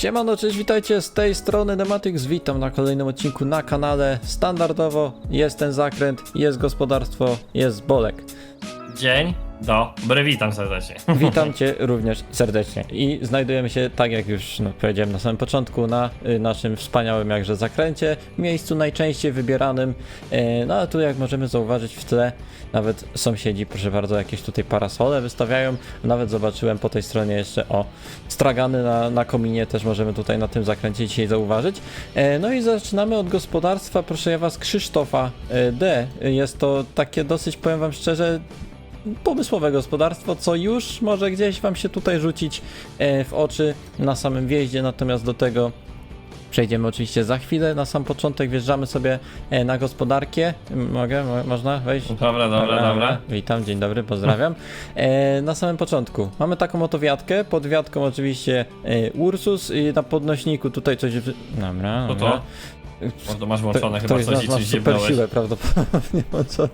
Siemano, cześć, witajcie z tej strony Nematix, witam na kolejnym odcinku na kanale. Standardowo jest ten zakręt, jest gospodarstwo, jest Bolek. Dzień dobry, witam serdecznie. Witam Cię również serdecznie. I znajdujemy się, tak jak już no, powiedziałem na samym początku, na y, naszym wspaniałym jakże zakręcie, miejscu najczęściej wybieranym. E, no ale tu jak możemy zauważyć w tle, nawet sąsiedzi, proszę bardzo, jakieś tutaj parasole wystawiają. Nawet zobaczyłem po tej stronie jeszcze o stragany na, na kominie, też możemy tutaj na tym zakręcie dzisiaj zauważyć. E, no i zaczynamy od gospodarstwa, proszę ja Was, Krzysztofa e, D. Jest to takie dosyć, powiem Wam szczerze, pomysłowe gospodarstwo, co już może gdzieś wam się tutaj rzucić e, w oczy na samym wjeździe, natomiast do tego przejdziemy oczywiście za chwilę. Na sam początek wjeżdżamy sobie e, na gospodarkę. Mogę? Mo- można wejść? Dobra, dobra, dobra. Witam, dzień dobry, pozdrawiam. E, na samym początku mamy taką oto wiatkę. Pod wiatką oczywiście e, Ursus i na podnośniku tutaj coś... Dobra, dobra. to? To masz włączone chyba Ktoś z coś i coś brałeś. siłę prawdopodobnie, co?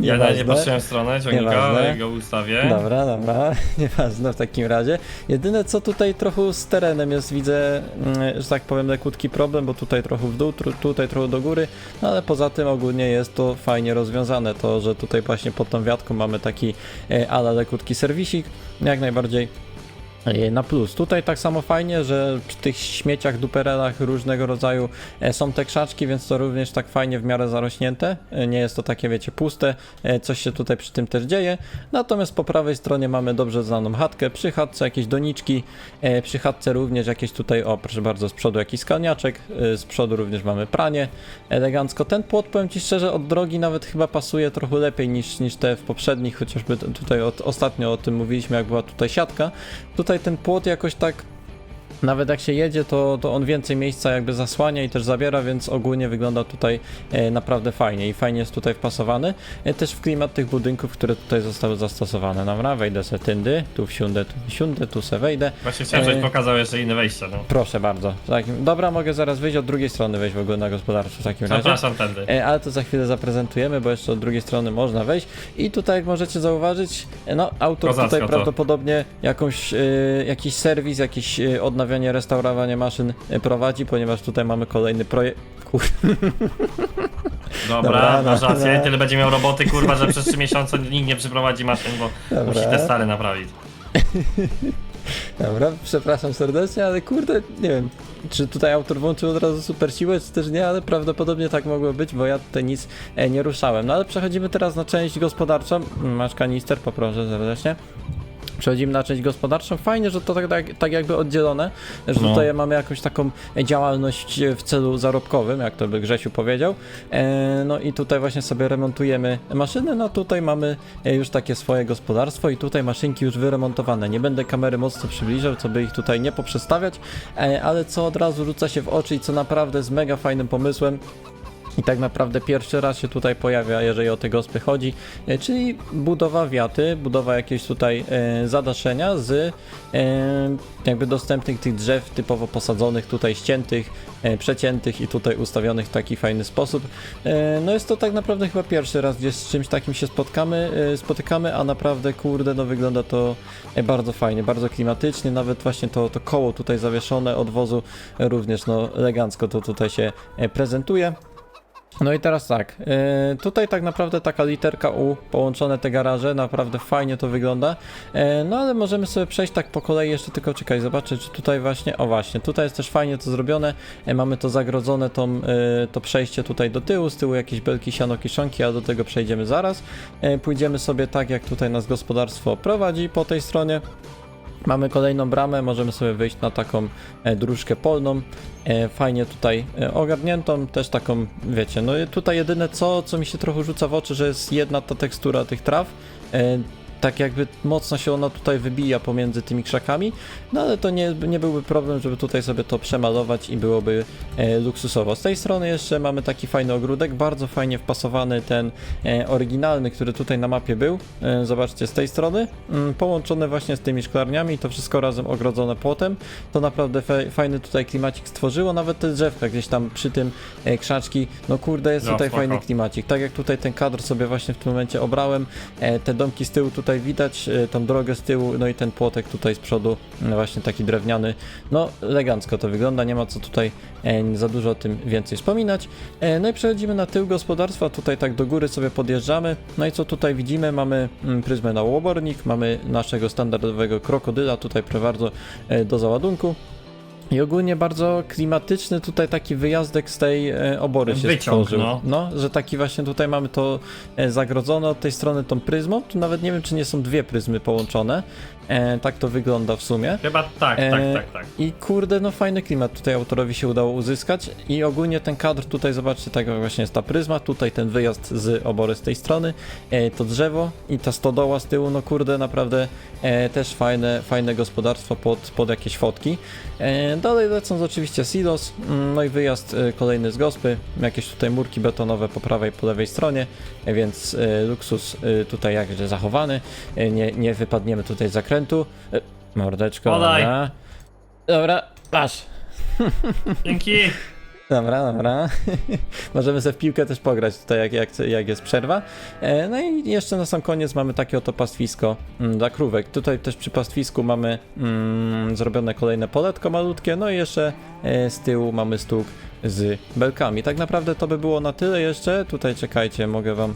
Ja nie patrzyłem w stronę ciągnika, ale go ustawię. Dobra, dobra, nieważne w takim razie. Jedyne co tutaj trochę z terenem jest, widzę, mm, że tak powiem, lekutki problem, bo tutaj trochę w dół, tutaj trochę do góry, no ale poza tym ogólnie jest to fajnie rozwiązane, to, że tutaj właśnie pod tą wiatką mamy taki e, ala lekutki serwisik, jak najbardziej na plus. Tutaj tak samo fajnie, że przy tych śmieciach, duperelach różnego rodzaju e, są te krzaczki, więc to również tak fajnie w miarę zarośnięte. E, Nie jest to takie, wiecie, puste. E, Coś się tutaj przy tym też dzieje. Natomiast po prawej stronie mamy dobrze znaną chatkę. Przy chatce jakieś doniczki. Przy chatce również jakieś tutaj, o proszę bardzo, z przodu jakiś skalniaczek. Z przodu również mamy pranie. Elegancko. Ten płot, powiem Ci szczerze, od drogi nawet chyba pasuje trochę lepiej niż, niż te w poprzednich, chociażby tutaj od, ostatnio o tym mówiliśmy, jak była tutaj siatka. Tutaj ten płot jakoś tak nawet jak się jedzie, to, to on więcej miejsca jakby zasłania i też zabiera, więc ogólnie wygląda tutaj e, naprawdę fajnie i fajnie jest tutaj wpasowany. E, też w klimat tych budynków, które tutaj zostały zastosowane. Dobra, wejdę se tyndy, tu wsiądę, tu wsiądę, tu se wejdę. Właśnie chciałem, żebyś E, pokazał jeszcze inne wejście. No. Proszę bardzo. Tak, dobra, mogę zaraz wyjść od drugiej strony, wejść w ogóle na gospodarstwo w takim razie. Zapraszam tędy. Ale to za chwilę zaprezentujemy, bo jeszcze od drugiej strony można wejść. I tutaj, jak możecie zauważyć, no, autor Kozacko tutaj to. prawdopodobnie jakąś, jakiś serwis, jakieś e, odnawianie, restaurowanie maszyn e, prowadzi, ponieważ tutaj mamy kolejny projekt. Kur... Dobra, dobra, masz rację. dobra. Tyle będzie miał roboty, kurwa, że przez 3 miesiące nikt nie przyprowadzi maszyn, bo Dobra. musi te stare naprawić. Dobra, przepraszam serdecznie, ale kurde, nie wiem, czy tutaj autor włączył od razu super siłę, czy też nie, ale prawdopodobnie tak mogło być, bo ja tutaj nic e, nie ruszałem. No ale przechodzimy teraz na część gospodarczą. Masz kanister, poproszę serdecznie. Przechodzimy na część gospodarczą. Fajnie, że to tak, tak, tak jakby oddzielone, że No. tutaj mamy jakąś taką działalność w celu zarobkowym, jak to by Grzesiu powiedział. E, no i tutaj właśnie sobie remontujemy maszyny. No tutaj mamy e, już takie swoje gospodarstwo i tutaj maszynki już wyremontowane. Nie będę kamery mocno przybliżał, co by ich tutaj nie poprzestawiać, e, ale co od razu rzuca się w oczy i co naprawdę jest mega fajnym pomysłem. I tak naprawdę pierwszy raz się tutaj pojawia, jeżeli o te gospy chodzi, e, czyli budowa wiaty, budowa jakiegoś tutaj e, zadaszenia z e, jakby dostępnych tych drzew typowo posadzonych, tutaj ściętych, przeciętych i tutaj ustawionych w taki fajny sposób. No jest to tak naprawdę chyba pierwszy raz, gdzie z czymś takim się spotkamy, spotykamy, a naprawdę kurde, no wygląda to bardzo fajnie, bardzo klimatycznie, nawet właśnie to, to koło tutaj zawieszone od wozu również no elegancko to tutaj się prezentuje. No i teraz tak, yy, tutaj tak naprawdę taka literka U, połączone te garaże, naprawdę fajnie to wygląda, yy, no ale możemy sobie przejść tak po kolei, jeszcze tylko czekaj, zobaczę czy tutaj właśnie, o właśnie, tutaj jest też fajnie to zrobione, yy, mamy to zagrodzone, tą, to przejście tutaj do tyłu, z tyłu jakieś belki, siano, kiszonki, a do tego przejdziemy zaraz, pójdziemy sobie tak jak tutaj nas gospodarstwo prowadzi po tej stronie, Mamy kolejną bramę, możemy sobie wyjść na taką e, dróżkę polną, e, fajnie tutaj e, ogarniętą, też taką, wiecie, no tutaj jedyne co, co mi się trochę rzuca w oczy, że jest jedna ta tekstura tych traw, tak jakby mocno się ona tutaj wybija pomiędzy tymi krzakami, no ale to nie, nie byłby problem, żeby tutaj sobie to przemalować i byłoby e, luksusowo. Z tej strony jeszcze mamy taki fajny ogródek, bardzo fajnie wpasowany ten e, oryginalny, który tutaj na mapie był. E, zobaczcie, z tej strony, mm, połączony właśnie z tymi szklarniami, to wszystko razem ogrodzone płotem. To naprawdę fajny tutaj klimacik stworzyło, nawet te drzewka gdzieś tam przy tym e, krzaczki, no kurde jest No, tutaj spoko. fajny klimacik. Tak jak tutaj ten kadr sobie właśnie w tym momencie obrałem, e, te domki z tyłu tutaj tutaj widać e, tą drogę z tyłu, no i ten płotek tutaj z przodu, no właśnie taki drewniany. No elegancko to wygląda, nie ma co tutaj e, za dużo o tym więcej wspominać. E, No i przechodzimy na tył gospodarstwa, tutaj tak do góry sobie podjeżdżamy. No i co tutaj widzimy? Mamy mm, pryzmę na łobornik, mamy naszego standardowego krokodyla tutaj e, do załadunku. I ogólnie bardzo klimatyczny tutaj taki wyjazdek z tej e, obory się Wyciąg, stworzył. no. no, że taki właśnie tutaj mamy to e, zagrodzone od tej strony tą pryzmą. Tu nawet nie wiem, czy nie są dwie pryzmy połączone. E, tak to wygląda w sumie. Chyba tak, E, tak, tak, tak. I kurde, no fajny klimat tutaj autorowi się udało uzyskać i ogólnie ten kadr tutaj, zobaczcie, tak jak właśnie jest ta pryzma, tutaj ten wyjazd z obory z tej strony, e, to drzewo i ta stodoła z tyłu, no kurde, naprawdę e, też fajne, fajne gospodarstwo pod, pod jakieś fotki. E, dalej lecąc oczywiście silos, mm, no i wyjazd e, kolejny z gospy, jakieś tutaj murki betonowe po prawej, po lewej stronie, więc e, luksus e, tutaj jakże zachowany, e, nie, nie wypadniemy tutaj z zakrętu. Mordeczko, Podaj. dobra. Dobra, masz. Dzięki! Dobra, dobra. Możemy sobie w piłkę też pograć tutaj, jak, jak, jak jest przerwa. E, no i jeszcze na sam koniec mamy takie oto pastwisko mm, dla krówek. Tutaj też przy pastwisku mamy mm, zrobione kolejne poletko malutkie, no i jeszcze e, z tyłu mamy stóg z belkami. Tak naprawdę to by było na tyle jeszcze. Tutaj czekajcie, mogę wam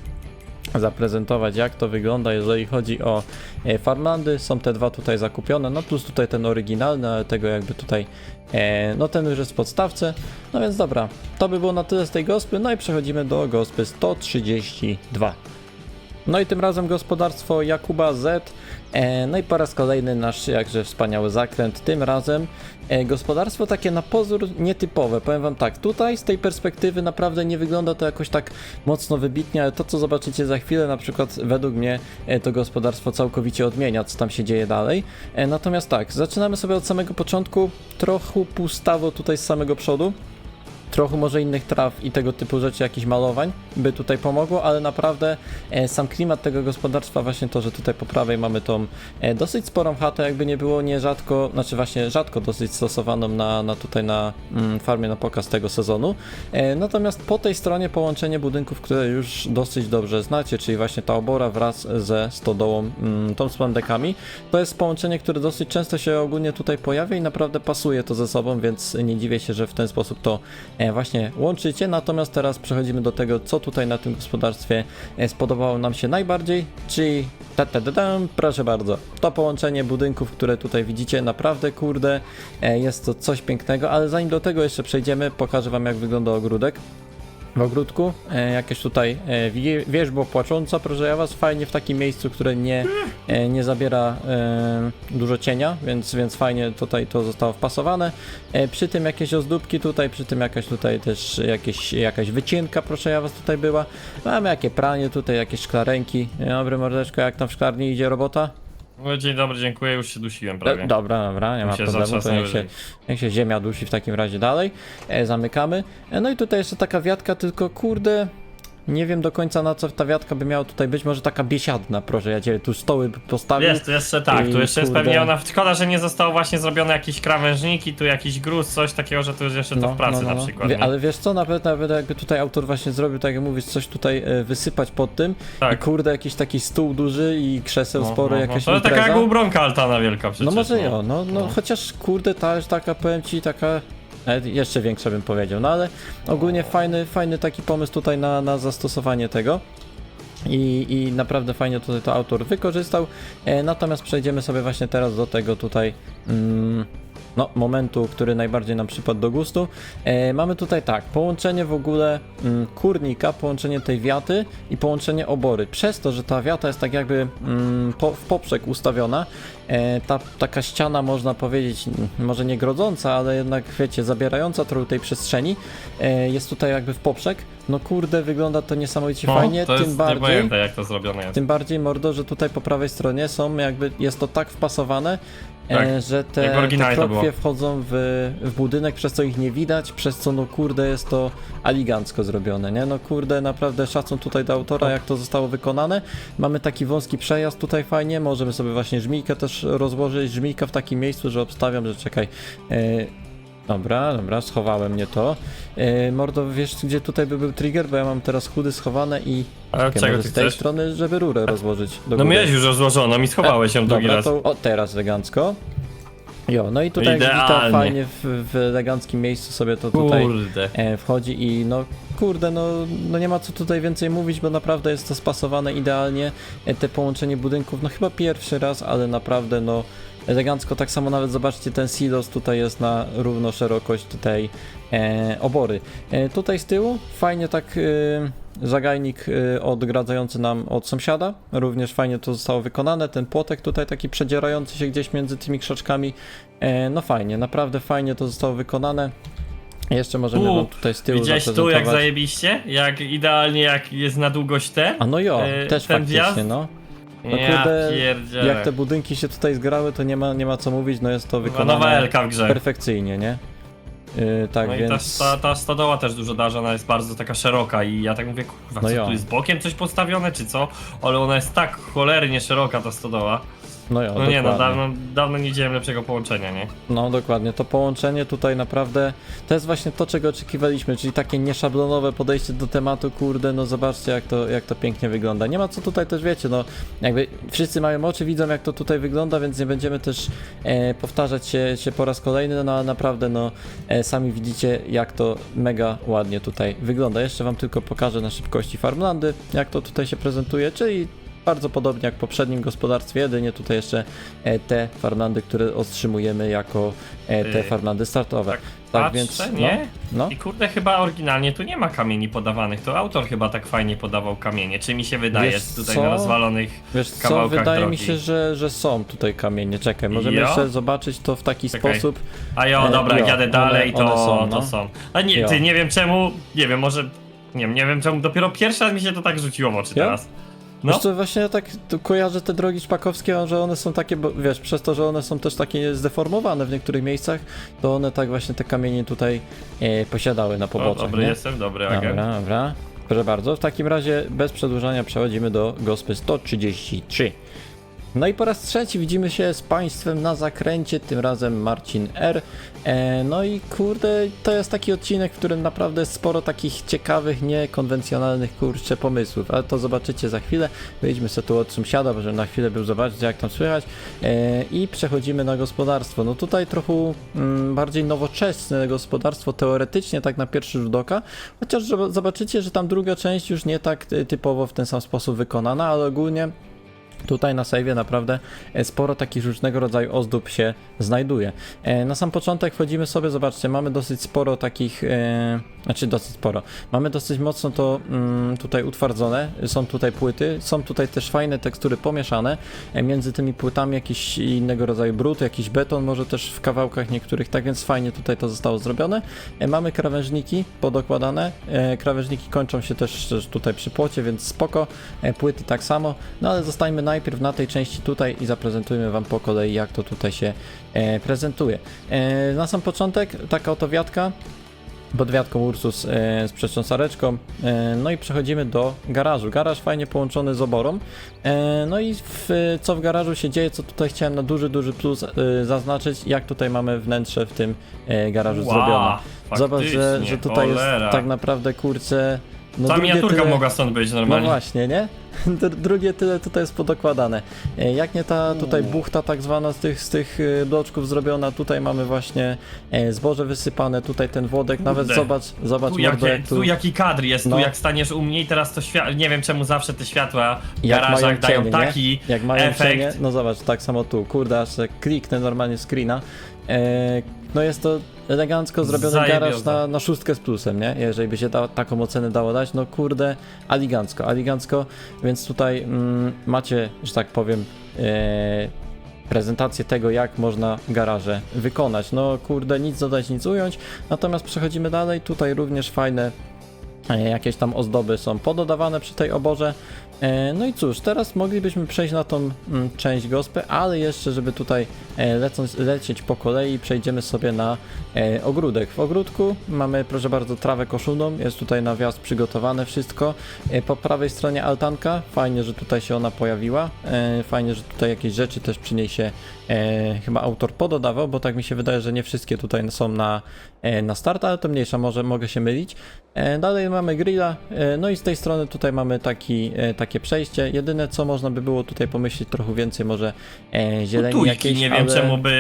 zaprezentować jak to wygląda jeżeli chodzi o e, Farmlandy. Są te dwa tutaj zakupione, no plus tutaj ten oryginalny, ale tego jakby tutaj, e, no ten już jest w podstawce. No więc dobra, to by było na tyle z tej gospy, no i przechodzimy do gospy 132. No i tym razem gospodarstwo Jakuba Z. E, no i po raz kolejny nasz jakże wspaniały zakręt. Tym razem e, gospodarstwo takie na pozór nietypowe. Powiem wam tak, tutaj z tej perspektywy naprawdę nie wygląda to jakoś tak mocno wybitnie, ale to co zobaczycie za chwilę, na przykład według mnie e, to gospodarstwo całkowicie odmienia, co tam się dzieje dalej. Natomiast tak, zaczynamy sobie od samego początku. Trochę pustawo tutaj z samego przodu trochę może innych traw i tego typu rzeczy, jakichś malowań by tutaj pomogło, ale naprawdę e, sam klimat tego gospodarstwa, właśnie to, że tutaj po prawej mamy tą e, dosyć sporą chatę, jakby nie było nierzadko, znaczy właśnie rzadko dosyć stosowaną na, na tutaj na mm, farmie na pokaz tego sezonu. E, natomiast po tej stronie połączenie budynków, które już dosyć dobrze znacie, czyli właśnie ta obora wraz ze stodołą, mm, tą z to jest połączenie, które dosyć często się ogólnie tutaj pojawia i naprawdę pasuje to ze sobą, więc nie dziwię się, że w ten sposób to właśnie łączycie. Natomiast teraz przechodzimy do tego, co tutaj na tym gospodarstwie e, spodobało nam się najbardziej, czyli ta, ta, ta, ta, proszę bardzo, to połączenie budynków, które tutaj widzicie, naprawdę kurde, e, jest to coś pięknego, ale zanim do tego jeszcze przejdziemy, pokażę wam jak wygląda ogródek w ogródku. E, jakieś tutaj e, wie- płacząca, proszę ja was, fajnie w takim miejscu, które nie, e, nie zabiera e, dużo cienia, więc, więc fajnie tutaj to zostało wpasowane. E, przy tym jakieś ozdóbki tutaj, przy tym jakaś tutaj też jakieś, jakaś wycinka, proszę ja was tutaj była. Mamy jakie pranie tutaj, jakieś szklarenki. Dobry mordeczko, jak tam w szklarni idzie robota? No, dzień dobry, dziękuję, już się dusiłem prawie. dobra, dobra, nie ma się problemu, to niech się, niech się ziemia dusi w takim razie dalej. E, zamykamy. E, no i tutaj jeszcze taka wiatka, tylko kurde, nie wiem do końca na co ta wiatka by miała tutaj być, może taka biesiadna, proszę, ja cię tu stoły postawił. Jest, tu jeszcze tak, tu jeszcze jest kurde. pewnie ona. Szkoda, że nie zostało właśnie zrobione jakieś krawężniki, tu jakiś gruz, coś takiego, że tu jest jeszcze to w pracy na przykład. Wie, nie? ale wiesz co, nawet, nawet jakby tutaj autor właśnie zrobił, tak jak mówisz, coś tutaj e, wysypać pod tym Tak. i kurde, jakiś taki stół duży i krzeseł No, spore, no, no. jakaś To taka impreza. jak ubronka altana wielka przecież. No może no. jo, no, no, No. chociaż kurde ta taka, powiem ci, taka jeszcze większa bym powiedział, no ale ogólnie fajny, fajny taki pomysł tutaj na, na zastosowanie tego. I, I naprawdę fajnie tutaj to autor wykorzystał. E, natomiast przejdziemy sobie właśnie teraz do tego tutaj mm, no, momentu, który najbardziej nam przypadł do gustu. E, mamy tutaj tak, połączenie w ogóle mm, kurnika, połączenie tej wiaty i połączenie obory. Przez to, że ta wiata jest tak jakby mm, po, w poprzek ustawiona, e, ta taka ściana można powiedzieć, mm, może nie grodząca, ale jednak wiecie, zabierająca trochę tej przestrzeni, e, jest tutaj jakby w poprzek. No kurde, wygląda to niesamowicie No, fajnie, to jest, tym Nie bardziej. jak to zrobione jest. Tym bardziej mordo, że tutaj po prawej stronie są jakby, jest to tak wpasowane, Tak, e, że te, jak w te oryginale to kropwie było. wchodzą w, w budynek, przez co ich nie widać, przez co no kurde jest to elegancko zrobione, nie? No kurde, naprawdę szacun tutaj do autora, jak to zostało wykonane. Mamy taki wąski przejazd tutaj fajnie, możemy sobie właśnie żmijkę też rozłożyć, żmijka w takim miejscu, że obstawiam, że czekaj, e, Dobra, dobra, schowałem mnie to. E, mordo, wiesz gdzie tutaj by był trigger? Bo ja mam teraz chudy schowane i... Ale Czekaj, czego może ty z tej chcesz? strony, żeby rurę rozłożyć do No góry. miałeś już rozłożoną i schowałeś ją drugi Dobra, raz. to o, teraz elegancko. Jo, no i tutaj Idealnie. fajnie w, w eleganckim miejscu sobie to tutaj Kurde. e, wchodzi i no kurde, no, no nie ma co tutaj więcej mówić, bo naprawdę jest to spasowane idealnie, e, te połączenie budynków, no chyba pierwszy raz, ale naprawdę no elegancko, tak samo nawet zobaczcie ten silos tutaj jest na równo szerokość tej e, obory. E, tutaj z tyłu fajnie tak e, zagajnik e, odgradzający nam od sąsiada, również fajnie to zostało wykonane, ten płotek tutaj taki przedzierający się gdzieś między tymi krzaczkami, e, no fajnie, naprawdę fajnie to zostało wykonane. Jeszcze możemy wam tutaj z tyłu Widziałeś tu jak zajebiście? Jak idealnie jak jest na długość ten? A no jo, e, też ten faktycznie, wjazd? no. No ja kurde, pierdzielę. Jak te budynki się tutaj zgrały, to nie ma, nie ma co mówić, no jest to wykonane Nowa Elka w grze. perfekcyjnie, nie? Yy, tak, no i więc... ta, ta, ta stodoła też dużo darzy, ona jest bardzo taka szeroka i ja tak mówię, kurwa, No co tu jest bokiem coś postawione czy co? Ale ona jest tak cholernie szeroka ta stodoła. No, jo, No nie no, dawno, dawno nie widziałem lepszego połączenia, nie? No dokładnie, to połączenie tutaj naprawdę to jest właśnie to, czego oczekiwaliśmy, czyli takie nieszablonowe podejście do tematu, kurde, no zobaczcie jak to, jak to pięknie wygląda. Nie ma co tutaj też, wiecie, no jakby wszyscy mają oczy, widzą jak to tutaj wygląda, więc nie będziemy też e, powtarzać się, się po raz kolejny, no ale naprawdę, no e, sami widzicie jak to mega ładnie tutaj wygląda. Jeszcze wam tylko pokażę na szybkości Farmlandy, jak to tutaj się prezentuje, czyli bardzo podobnie jak w poprzednim gospodarstwie, jedynie tutaj jeszcze e, te farmlandy, które otrzymujemy jako e, te Yy, farmlandy startowe. tak patrzę, nie? No, no. I kurde, chyba oryginalnie tu nie ma kamieni podawanych, to autor chyba tak fajnie podawał kamienie, czy mi się wydaje Wiesz tutaj co? na rozwalonych Wiesz co, wydaje drogi. mi się, że, że są tutaj kamienie. Czekaj, możemy Jo? jeszcze zobaczyć to w taki Czekaj. sposób. A jo, E, dobra, jo, jadę dalej, one- to, one są, no. to są. A nie, Jo. ty nie wiem czemu, nie wiem, może, nie wiem, nie wiem czemu, dopiero pierwszy raz mi się to tak rzuciło w oczy Jo? teraz. No, co, właśnie ja tak kojarzę te drogi szpakowskie, że one są takie, bo wiesz, przez to, że one są też takie zdeformowane w niektórych miejscach, to one tak właśnie te kamienie tutaj e, posiadały na o, poboczach, dobry nie? jestem, dobry agent. Dobra, dobra. Proszę bardzo. W takim razie bez przedłużania przechodzimy do gospy 133. No i po raz trzeci widzimy się z Państwem na zakręcie, tym razem Marcin R. E, no i kurde, to jest taki odcinek, w którym naprawdę sporo takich ciekawych, niekonwencjonalnych kurczę pomysłów, ale to zobaczycie za chwilę. Wyjdźmy sobie tu od sąsiada, żeby na chwilę był zobaczyć jak tam słychać e, i przechodzimy na gospodarstwo. No tutaj trochę mm, bardziej nowoczesne gospodarstwo teoretycznie tak na pierwszy rzut oka, chociaż zob- zobaczycie, że tam druga część już nie tak y, typowo w ten sam sposób wykonana, ale ogólnie Tutaj na sejwie naprawdę e, sporo takich różnego rodzaju ozdób się znajduje. E, Na sam początek wchodzimy sobie, zobaczcie, mamy dosyć sporo takich, e, znaczy dosyć sporo, mamy dosyć mocno to mm, tutaj utwardzone, są tutaj płyty, są tutaj też fajne tekstury pomieszane, e, między tymi płytami jakiś innego rodzaju brud, jakiś beton, może też w kawałkach niektórych, tak więc fajnie tutaj to zostało zrobione. E, Mamy krawężniki podokładane, e, krawężniki kończą się też też tutaj przy płocie, więc spoko, e, płyty tak samo, no ale zostańmy najpierw na tej części tutaj i zaprezentujmy Wam po kolei, jak to tutaj się e, prezentuje. E, na sam początek taka oto wiatka, pod wiatką Ursus e, z przetrząsareczką. E, no i przechodzimy do garażu. Garaż fajnie połączony z oborą. E, no i w, co w garażu się dzieje, co tutaj chciałem na duży, duży plus e, zaznaczyć, jak tutaj mamy wnętrze w tym e, garażu zrobione. Zobacz, że, że tutaj cholera. jest tak naprawdę kurczę. No Ta drugie miniaturka tyle- mogła stąd być no normalnie. właśnie, nie? Dr- Drugie tyle tutaj jest podokładane. E, Jak nie ta tutaj buchta tak zwana z tych, z tych e, bloczków zrobiona, tutaj mamy właśnie e, zboże wysypane, tutaj ten włodek, nawet Kurde. zobacz, zobacz tu, mordo, jakie, jak tu, tu jaki kadr jest, No. tu jak staniesz u mnie i teraz to światło, nie wiem czemu zawsze te światła w jak garażach mają dają cienie, taki nie? Jak mają efekt. cienie, no zobacz, tak samo tu, kurde, aż kliknę normalnie screena, e, no jest to elegancko zrobiony Zajebioza. garaż na, na szóstkę z plusem, nie? Jeżeli by się da, taką ocenę dało dać, no kurde, aligancko, aligancko, więc tutaj mm, macie, że tak powiem, e, prezentację tego, jak można garaże wykonać. No kurde, nic dodać, nic ująć, natomiast przechodzimy dalej, tutaj również fajne Jakieś tam ozdoby są pododawane przy tej oborze. E, No i cóż, teraz moglibyśmy przejść na tą mm, część gospy, ale jeszcze, żeby tutaj e, lecąc, lecieć po kolei, przejdziemy sobie na e, ogródek. W ogródku mamy, proszę bardzo, trawę koszulną, jest tutaj na wjazd przygotowane wszystko. E, Po prawej stronie altanka, fajnie, że tutaj się ona pojawiła. E, Fajnie, że tutaj jakieś rzeczy też przy niej się e, chyba autor pododawał, bo tak mi się wydaje, że nie wszystkie tutaj są na, e, na start, ale to mniejsza, może mogę się mylić. E, Dalej mamy grilla, e, no i z tej strony tutaj mamy taki, e, takie przejście. Jedyne co można by było tutaj pomyśleć trochę więcej, może zieleni Tujki, jakieś, nie wiem ale... czemu by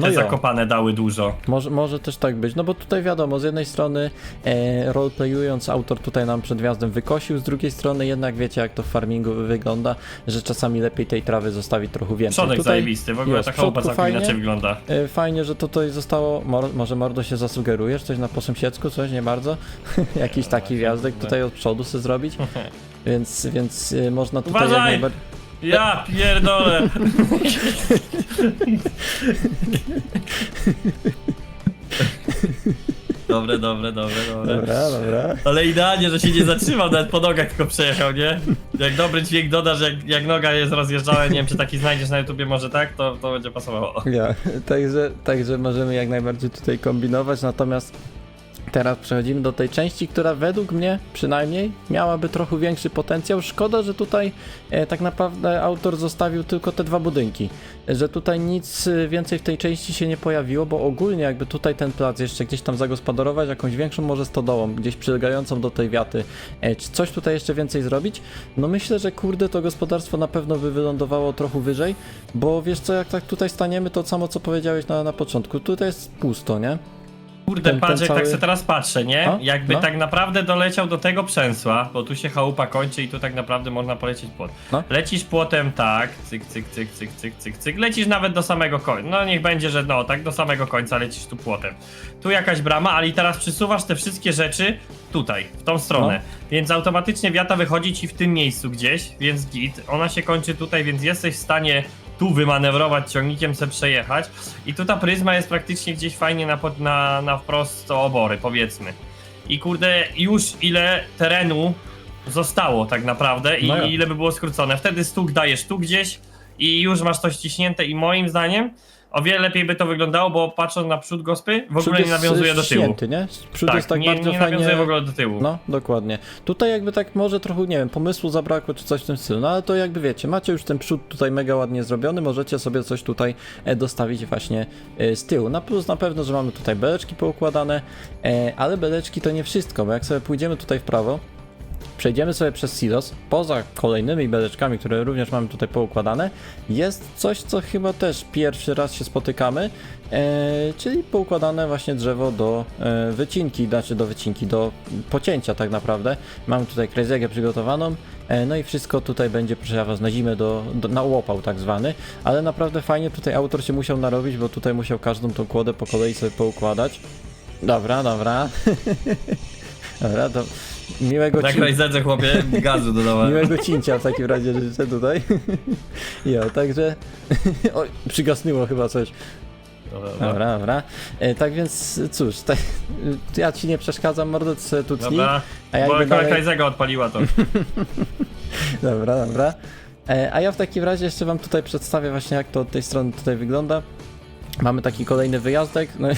te No zakopane dały dużo. Może, może też tak być, no bo tutaj wiadomo, z jednej strony e, roleplayując autor tutaj nam przed wjazdem wykosił, z drugiej strony jednak wiecie jak to w farmingu wygląda, że czasami lepiej tej trawy zostawić trochę więcej. Przodek tutaj, zajebisty, w ogóle z ta chałupa całkiem inaczej wygląda. E, Fajnie, że to tutaj zostało. Może Mordo się zasugerujesz? Coś na posąsiedzku? Coś nie bardzo? Jakiś taki wjazdek tutaj od przodu sobie zrobić. Więc, więc e, można tutaj jak Uważaj! najbardziej. Ja pierdolę! Dobre, dobre, dobre, dobre. Dobra, dobra. Ale idealnie, że się nie zatrzymał, nawet po nogach tylko przejechał, nie? Jak dobry dźwięk dodasz, jak, jak noga jest rozjeżdżała, nie wiem czy taki znajdziesz na YouTubie, może tak, to, to będzie pasowało. Ja, także, także możemy jak najbardziej tutaj kombinować, natomiast teraz przechodzimy do tej części, która według mnie przynajmniej miałaby trochę większy potencjał. Szkoda, że tutaj e, tak naprawdę autor zostawił tylko te dwa budynki, że tutaj nic e, więcej w tej części się nie pojawiło, bo ogólnie jakby tutaj ten plac jeszcze gdzieś tam zagospodarować, jakąś większą może stodołą, gdzieś przylegającą do tej wiaty, e, czy coś tutaj jeszcze więcej zrobić, no myślę, że kurde to gospodarstwo na pewno by wylądowało trochę wyżej, bo wiesz co, jak tak tutaj staniemy, to samo co powiedziałeś na, na początku, tutaj jest pusto, nie? Kurde, Ten- patrz, ten jak cały- tak sobie teraz patrzę, nie? No, Jakby no. tak naprawdę doleciał do tego przęsła, bo tu się chałupa kończy i tu tak naprawdę można polecieć płot. No. Lecisz płotem tak, cyk, cyk, cyk, cyk, cyk, cyk, cyk, lecisz nawet do samego końca, no niech będzie, że no, tak do samego końca lecisz tu płotem. Tu jakaś brama, ale i teraz przysuwasz te wszystkie rzeczy tutaj, w tą stronę, No. więc automatycznie wiata wychodzi ci w tym miejscu gdzieś, więc git, ona się kończy tutaj, więc jesteś w stanie tu wymanewrować ciągnikiem, se przejechać i tu ta pryzma jest praktycznie gdzieś fajnie na, pod- na, na wprost obory, powiedzmy. I kurde, już ile terenu zostało tak naprawdę i No ja. ile by było skrócone. Wtedy stuk dajesz tu gdzieś i już masz to ściśnięte i moim zdaniem o wiele lepiej by to wyglądało, bo patrząc na przód gospy, w Przód ogóle nie nawiązuje do tyłu. ścięty, nie? Przód Tak, jest tak nie, bardzo nie fajnie... nawiązuje w ogóle do tyłu. No, dokładnie. Tutaj jakby tak może trochę, nie wiem, pomysłu zabrakło czy coś w tym stylu, no ale to jakby wiecie, macie już ten przód tutaj mega ładnie zrobiony, możecie sobie coś tutaj e, dostawić właśnie e, z tyłu. Na plus na pewno, że mamy tutaj beleczki poukładane, e, ale beleczki to nie wszystko, bo jak sobie pójdziemy tutaj w prawo, przejdziemy sobie przez silos, poza kolejnymi beleczkami, które również mamy tutaj poukładane, jest coś, co chyba też pierwszy raz się spotykamy, e, czyli poukładane właśnie drzewo do e, wycinki, znaczy do wycinki, do pocięcia tak naprawdę. Mamy tutaj krezegę przygotowaną, e, no i wszystko tutaj będzie, proszę was, na zimę do, do, na łopał tak zwany, ale naprawdę fajnie tutaj autor się musiał narobić, bo tutaj musiał każdą tą kłodę po kolei sobie poukładać. Dobra, dobra. dobra, to miłego Tak ci- rajzedze chłopie, gazu dodałem. Miłego cięcia w takim razie życzę tutaj. Jo, także. Oj, przygasnęło chyba coś. Dobra, dobra. E, tak więc cóż, tak, ja ci nie przeszkadzam, sobie tu tnij. Dobra, A jakby bo dalej- dalej... Rajzega odpaliła to. Dobra, dobra. E, a ja w takim razie jeszcze wam tutaj przedstawię właśnie jak to od tej strony tutaj wygląda. Mamy taki kolejny wyjazdek. No, i-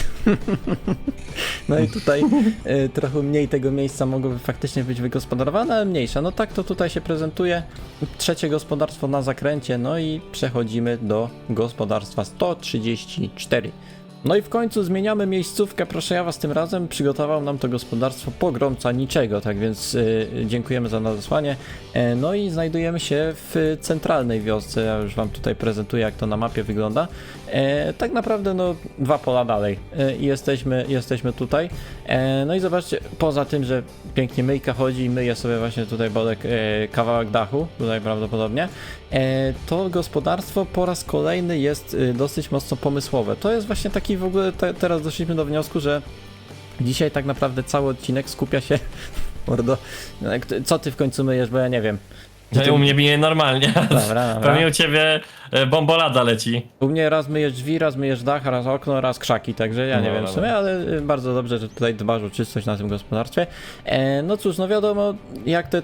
no i tutaj e, trochę mniej tego miejsca mogłoby faktycznie być wygospodarowane, ale mniejsza. No tak to tutaj się prezentuje. Trzecie gospodarstwo na zakręcie, no i przechodzimy do gospodarstwa 134. No i w końcu zmieniamy miejscówkę, proszę ja was tym razem przygotował nam to gospodarstwo pogromca niczego, tak więc y, dziękujemy za nadesłanie. E, no i znajdujemy się w centralnej wiosce, ja już wam tutaj prezentuję jak to na mapie wygląda. E, tak naprawdę no dwa pola dalej e, jesteśmy, jesteśmy tutaj. E, no i zobaczcie, poza tym, że pięknie myjka chodzi i myje sobie właśnie tutaj Bolek e, kawałek dachu, tutaj prawdopodobnie, e, to gospodarstwo po raz kolejny jest e, dosyć mocno pomysłowe. To jest właśnie taki w ogóle, te, teraz doszliśmy do wniosku, że dzisiaj tak naprawdę cały odcinek skupia się, mordo, ty- co ty w końcu myjesz, bo ja nie wiem. No, u mnie bije normalnie. Dobra, dobra. Pewnie u ciebie e, bombolada leci. U mnie raz myjesz drzwi, raz myjesz dach, raz okno, raz krzaki, także ja nie No, wiem w sumie, ale y, bardzo dobrze, że tutaj dbasz o czystość na tym gospodarstwie. E, no cóż, no wiadomo, jak te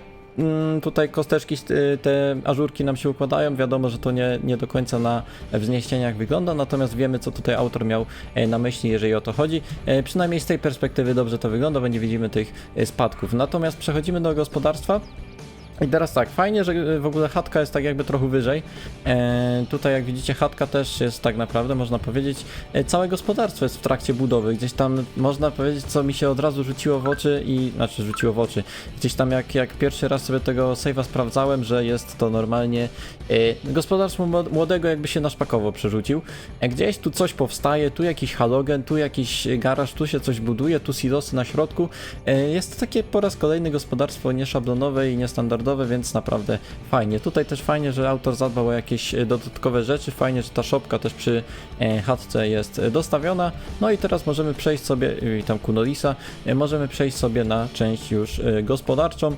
tutaj kosteczki, y, te ażurki nam się układają, wiadomo, że to nie, nie do końca na wzniesieniach wygląda, natomiast wiemy, co tutaj autor miał e, na myśli, jeżeli o to chodzi. E, przynajmniej z tej perspektywy dobrze to wygląda, bo nie widzimy tych e, spadków. Natomiast przechodzimy do gospodarstwa. I teraz tak, fajnie, że y, w ogóle chatka jest tak jakby trochę wyżej. E, tutaj jak widzicie chatka też jest tak naprawdę, można powiedzieć, e, całe gospodarstwo jest w trakcie budowy. Gdzieś tam można powiedzieć, co mi się od razu rzuciło w oczy i, znaczy rzuciło w oczy. Gdzieś tam jak, jak pierwszy raz sobie tego save'a sprawdzałem, że jest to normalnie e, gospodarstwo młod- młodego jakby się na szpakowo przerzucił. E, gdzieś tu coś powstaje, tu jakiś halogen, tu jakiś garaż, tu się coś buduje, tu silosy na środku. E, Jest to takie po raz kolejny gospodarstwo nieszablonowe i niestandardowe, więc naprawdę fajnie. Tutaj też fajnie, że autor zadbał o jakieś e, dodatkowe rzeczy. Fajnie, że ta szopka też przy e, chatce jest e, dostawiona. No i teraz możemy przejść sobie, tam Kunolisa, możemy przejść sobie na część już gospodarczą.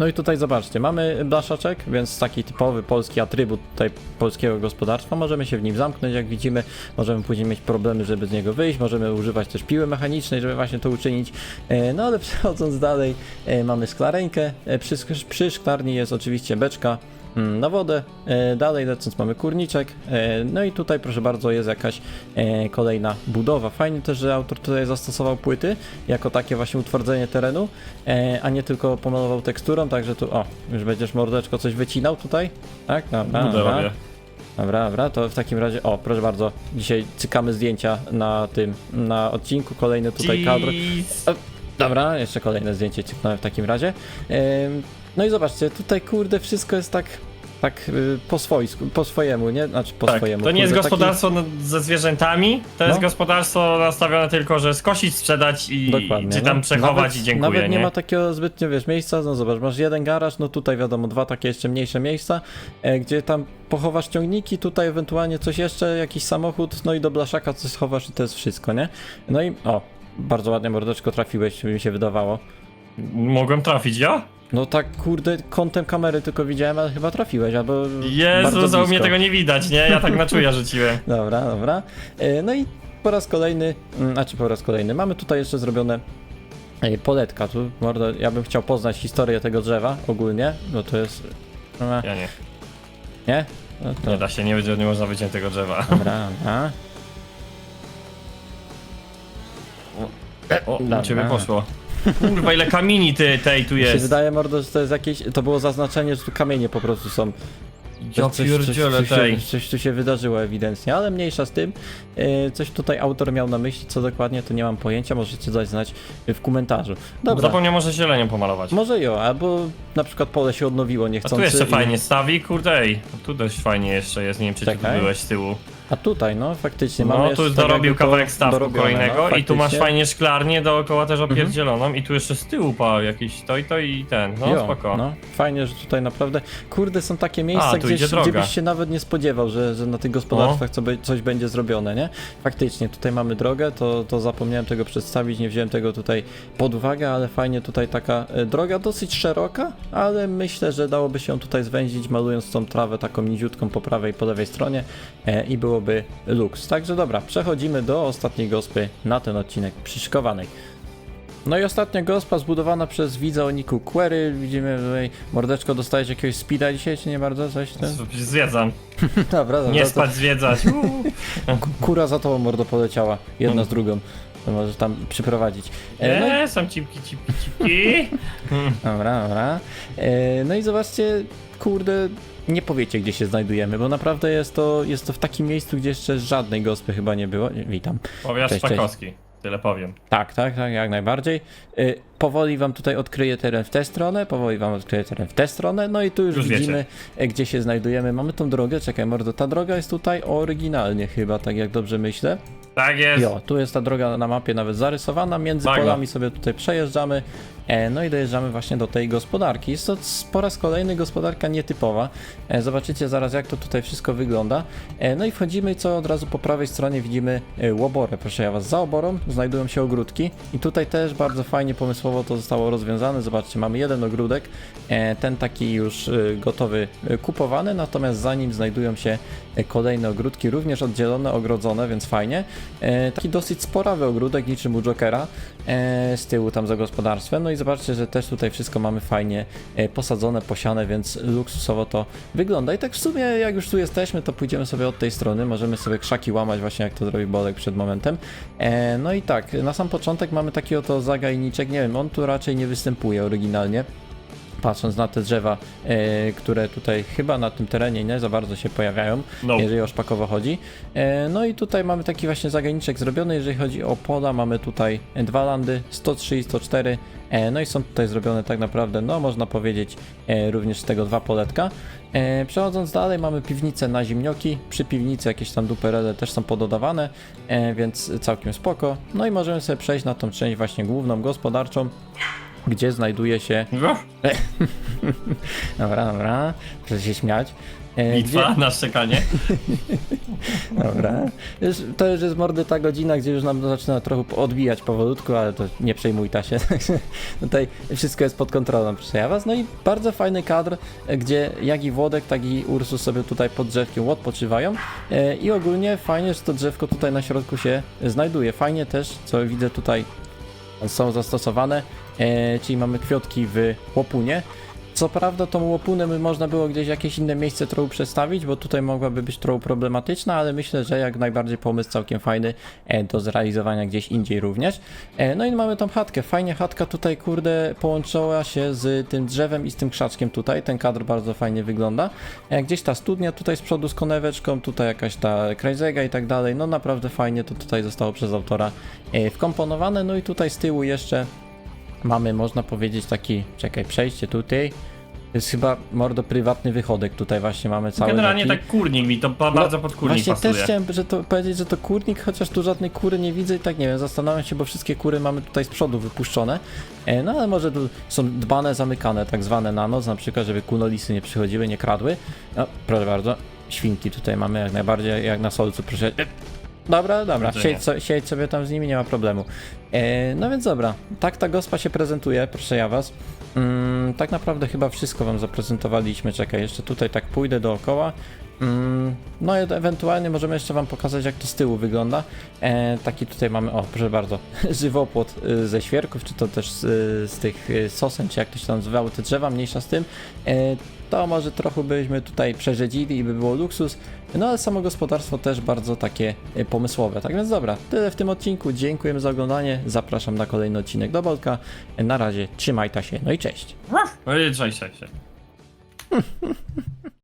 No i tutaj zobaczcie, mamy blaszaczek, więc taki typowy polski atrybut tutaj polskiego gospodarstwa. Możemy się w nim zamknąć, jak widzimy. Możemy później mieć problemy, żeby z niego wyjść. Możemy używać też piły mechanicznej, żeby właśnie to uczynić. E, No ale przechodząc dalej, e, mamy szklareńkę. E, Przy, przy szklarni jest oczywiście beczka na wodę. E, Dalej lecąc mamy kurniczek. E, No i tutaj proszę bardzo jest jakaś e, kolejna budowa. Fajnie też, że autor tutaj zastosował płyty jako takie właśnie utwardzenie terenu, a nie tylko pomalował teksturą, także tu o, już będziesz mordeczko coś wycinał tutaj, tak? Dobra, Budę dobra. Dobra, dobra, to w takim razie, o, proszę bardzo, dzisiaj cykamy zdjęcia na tym, na odcinku, kolejny tutaj kadr. Dobra, jeszcze kolejne zdjęcie cyknąłem w takim razie. Ym, No i zobaczcie, tutaj kurde wszystko jest tak, tak y, po swojsku, po swojemu, nie? Znaczy po Tak, swojemu. to nie jest taki- gospodarstwo na- ze zwierzętami, to jest No. gospodarstwo nastawione tylko, że skosić, sprzedać i Dokładnie. czy tam no. przechować nawet, i dziękuję, Nawet nie, nie? ma takiego zbytnio, wiesz, miejsca, no zobacz, masz jeden garaż, no tutaj wiadomo, dwa takie jeszcze mniejsze miejsca, e, gdzie tam pochowasz ciągniki, tutaj ewentualnie coś jeszcze, jakiś samochód, no i do blaszaka coś schowasz i to jest wszystko, nie? No i, o, bardzo ładnie mordeczko trafiłeś, mi się wydawało. Mogłem trafić, ja? No tak, kurde, kątem kamery tylko widziałem, ale chyba trafiłeś, albo bardzo Jezus, a u mnie tego nie widać, nie? Ja tak na czuja rzuciłem. Dobra, dobra. E, No i po raz kolejny, mm, znaczy po raz kolejny, mamy tutaj jeszcze zrobione e, poletka. Tu, mordo, ja bym chciał poznać historię tego drzewa ogólnie, bo to jest... e, Ja nie. Nie? No to, Nie da się, nie, będzie- nie można wyciąć tego drzewa. dobra, dobra. O, u Dobra. ciebie poszło. Kurwa, ile kamieni ty, tej tu Mi się jest. wydaje, mordo, że to jest jakieś, to było zaznaczenie, że tu kamienie po prostu są. Ja coś, coś, pierdzielę coś, tej. coś, coś tu się wydarzyło ewidentnie, ale mniejsza z tym. E, Coś tutaj autor miał na myśli, co dokładnie, to nie mam pojęcia, możecie dać znać w komentarzu. Dobra. Zapomniał może zielenią pomalować. Może jo, albo na przykład pole się odnowiło A niechcący. tu jeszcze i- fajnie stawi, kurde ej. Tu dość fajnie jeszcze jest, nie wiem czy ty tu Czekaj. byłeś z tyłu. A tutaj, no faktycznie mamy No, tu jeszcze tak dorobił kawałek stawku dorobione, kolejnego no, i tu masz faktycznie. Mhm. fajnie szklarnię dookoła też opierdzieloną i tu jeszcze z tyłu pa jakiś to i to i ten, no Jo, spoko. No, fajnie, że tutaj naprawdę, kurde, są takie miejsca, A, tu gdzieś, idzie droga. gdzie byś się nawet nie spodziewał, że, że na tych gospodarstwach co, be- coś będzie zrobione, nie? Faktycznie, tutaj mamy drogę, to, to zapomniałem tego przedstawić, nie wziąłem tego tutaj pod uwagę, ale fajnie tutaj taka e, droga, dosyć szeroka, ale myślę, że dałoby się ją tutaj zwęzić, malując tą trawę taką niziutką po prawej i po lewej stronie e, i byłoby luks. Także dobra, przechodzimy do ostatniej gospy na ten odcinek przyszykowanej. No i ostatnia gospa zbudowana przez widza o niku Query. Widzimy tutaj, mordeczko, dostałeś jakiegoś speeda dzisiaj, czy nie bardzo? Coś ten? Zwiedzam. Dobra, dobra. Nie to spać, zwiedzać. Kura za tobą mordo poleciała, jedna z drugą. To możesz tam przyprowadzić. E, no, i, Nie, są cipki, cipki, cipki. dobra, dobra. E, no i zobaczcie, kurde, nie powiecie gdzie się znajdujemy, bo naprawdę jest to, jest to w takim miejscu, gdzie jeszcze żadnej gospy chyba nie było. Witam. Powiat Cześć, cześć. Szpakowski. Tyle powiem. Tak, tak, tak, jak najbardziej. Y, powoli wam tutaj odkryję teren w tę stronę, powoli wam odkryję teren w tę stronę, no i tu już, Już wiecie. widzimy, y, gdzie się znajdujemy. Mamy tą drogę, czekaj mordo, ta droga jest tutaj oryginalnie chyba, tak jak dobrze myślę. Tak jest. Jo, tu jest ta droga na mapie nawet zarysowana, między Mago. polami sobie tutaj przejeżdżamy. E, no i dojeżdżamy właśnie do tej gospodarki. Jest to po raz kolejny gospodarka nietypowa. E, zobaczycie zaraz jak to tutaj wszystko wygląda. E, no i wchodzimy, co od razu po prawej stronie widzimy łoborę. Proszę ja was, za oborą znajdują się ogródki i tutaj też bardzo fajnie pomysłowo to zostało rozwiązane. Zobaczcie, mamy jeden ogródek, ten taki już gotowy, kupowany, natomiast za nim znajdują się kolejne ogródki, również oddzielone, ogrodzone, więc fajnie. Taki dosyć sporawy ogródek, niczym u Jokera, z tyłu tam za gospodarstwem. No i zobaczcie, że też tutaj wszystko mamy fajnie e, posadzone, posiane, więc luksusowo to wygląda. I tak w sumie, jak już tu jesteśmy, to pójdziemy sobie od tej strony, możemy sobie krzaki łamać, właśnie jak to zrobi Bolek przed momentem. E, no i tak, na sam początek mamy taki oto zagajniczek, nie wiem, on tu raczej nie występuje oryginalnie patrząc na te drzewa, e, które tutaj chyba na tym terenie nie za bardzo się pojawiają, No. jeżeli o szpakowo chodzi. E, no i tutaj mamy taki właśnie zagadniczek zrobiony, jeżeli chodzi o pola, mamy tutaj dwa landy, 103 i 104, e, no i są tutaj zrobione tak naprawdę, no można powiedzieć, e, również z tego dwa poletka. E, przechodząc dalej mamy piwnicę na zimnioki, przy piwnicy jakieś tam duperele też są pododawane, e, więc całkiem spoko. No i możemy sobie przejść na tą część właśnie główną, gospodarczą, gdzie znajduje się Uff, Dobra, dobra, proszę się śmiać. E, Bitwa na szczekanie. Gdzie, dobra. Już, to już jest mordy ta godzina, gdzie już nam zaczyna trochę odbijać powolutku, ale to nie przejmuj ta się. Tutaj wszystko jest pod kontrolą, proszę ja was. No i bardzo fajny kadr, gdzie jak i Włodek, tak i Ursus sobie tutaj pod drzewkiem odpoczywają. E, I ogólnie fajnie, że to drzewko tutaj na środku się znajduje. Fajnie też, co widzę tutaj są zastosowane, e, czyli mamy kwiatki w łopunie. Co prawda tą łopunę by można było gdzieś jakieś inne miejsce trochę przestawić, bo tutaj mogłaby być trochę problematyczna, ale myślę, że jak najbardziej pomysł całkiem fajny e, do zrealizowania gdzieś indziej również. E, no i mamy tą chatkę. Fajnie chatka tutaj, kurde, połączyła się z tym drzewem i z tym krzaczkiem tutaj. Ten kadr bardzo fajnie wygląda. E, gdzieś ta studnia tutaj z przodu z koneweczką, tutaj jakaś ta krajzega i tak dalej. No naprawdę fajnie to tutaj zostało przez autora e, wkomponowane. No i tutaj z tyłu jeszcze mamy, można powiedzieć, taki, czekaj, przejście tutaj. To jest chyba mordo prywatny wychodek. Tutaj właśnie mamy cały Generalnie taki... tak kurnik mi to pa- bardzo pod kurnik Właśnie pasuje. też chciałem że to, powiedzieć, że to kurnik, chociaż tu żadnej kury nie widzę i tak nie wiem, zastanawiam się, bo wszystkie kury mamy tutaj z przodu wypuszczone. E, no ale może tu są dbane, zamykane, tak zwane na noc, na przykład, żeby kunolisy nie przychodziły, nie kradły. No, proszę bardzo, świnki tutaj mamy jak najbardziej, jak na solcu, proszę. E, Dobra, dobra, Widzenia. siedź, so, siedź sobie tam z nimi, nie ma problemu. E, no więc dobra, tak ta gospa się prezentuje, proszę ja was. Mm, tak naprawdę chyba wszystko wam zaprezentowaliśmy, czekaj, jeszcze tutaj tak pójdę dookoła. Mm, no i ewentualnie możemy jeszcze wam pokazać jak to z tyłu wygląda. E, taki tutaj mamy, o proszę bardzo, żywopłot y, ze świerków, czy to też z, y, z tych y, sosen, czy jak to się tam nazywało, te drzewa, mniejsza z tym. E, to może trochę byśmy tutaj przerzedzili i by było luksus. No ale samo gospodarstwo też bardzo takie e, pomysłowe. Tak więc dobra, tyle w tym odcinku. Dziękujemy za oglądanie. Zapraszam na kolejny odcinek do Bolka. Na razie, trzymajta się, no i cześć. Oj, Cześć, cześć. cześć.